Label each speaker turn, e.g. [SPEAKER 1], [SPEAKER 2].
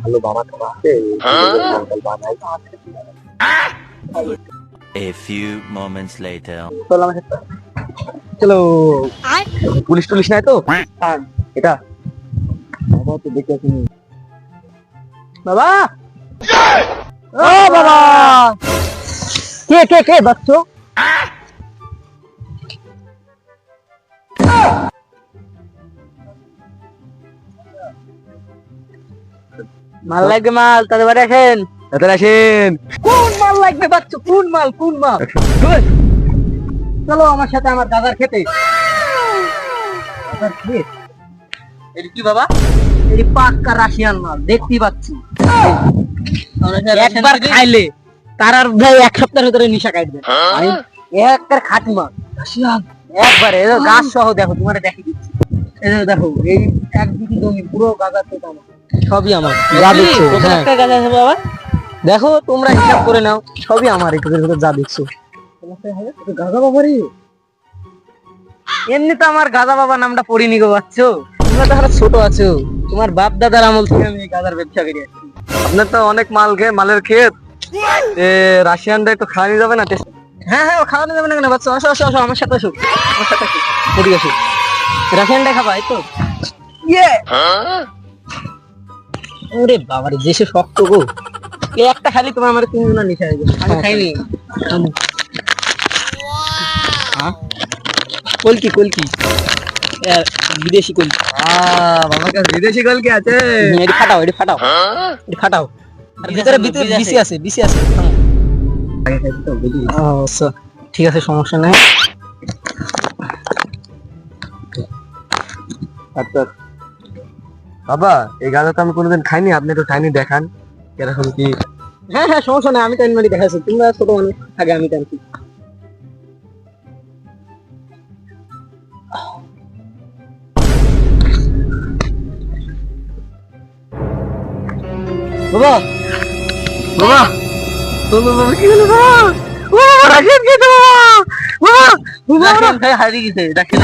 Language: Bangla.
[SPEAKER 1] ভালো বাবা টাবা আছে?
[SPEAKER 2] A few moments later.
[SPEAKER 1] চলো পুলিশ টুলিশ নাই তো? এটা। বাবা তো দেখে আসিনি বাবা! ও বাবা! কে কে কে বাচ্চো? মাল লাগবে মাল তাদের বাড়ি আসেন তাদের আসেন কোন মাল লাগবে বাচ্চো কোন মাল কোন মাল? চলো আমার সাথে আমার দাদার খেতে। দাদার এটা কি বাবা? এটি পাক্কা রাশিয়ান মাল দেখতেই পাচ্ছি। একবার খাইলে তার আর ভাই এক সপ্তাহের ভিতরে নিশা কাটবে। আমি একবার খাটি মাল রাশিয়ান একবারে গাছ সহ দেখো তোমার দেখে দিচ্ছি। এই দেখো, এই এক দুটি জমি পুরো আমার। সবই আমার। যা দেখছ হ্যাঁ। আছে বাবা দেখো তোমরা হিসাব করে নাও সবই আমার এটুকুর ভিতর যা দেখছ। গাজা বাবারই? এমনি তো আমার গাজা বাবা নামটা পড়িনি গো বাচ্চো তোমরা তো আরও ছোট আছো। তোমার বাপ দাদার আমল থেকে আমি গাজার ব্যবসা করে আসছি। আপনার তো অনেক মাল খেয়ে মালের ক্ষেত। এ রাশিয়ানটা একটু খাওয়ানি যাবে না? হ্যাঁ হ্যাঁ খাওয়ানো যাবে না কেন? বাচ্চা আসো আসো আসো আমার সাথে আসো। আমার সাথে আসো। রাশিয়ানটা খাবা তো। ইয়ে। ওরে বাবারে দেশে শক্ত গো। এই একটা খালি তোমার আমার তিনজনের নিশা হয়ে। আমি খাইনি হ্যাঁ? কলকি কলকি। বিদেশি কলকি। বাবার কাছে বিদেশি কলকি আছে। এটি ফাটাও এটি ফাটাও। এটি ফাটাও। আর ভিতরে ভিতরে বিসি আছে বিসি আছে। হ্যাঁ। আচ্ছা। ঠিক আছে সমস্যা নাই। আচ্ছা। বাবা, এই গাঁজা তো আমি কোনোদিন খাইনি, আপনি একটু খাইনি দেখান, কীরকম কি? হ্যাঁ হ্যাঁ সমস্যা নাই, আমি টাইম মারি দেখাচ্ছি তোমরা ছোট মানুষ, আগে আমি টানছি বাবা! বাবা! বাবা বাবা, কি হলো, বাবা? ও রাখেন কে বাবা বাবা! হারিয়ে গেছে রাখেন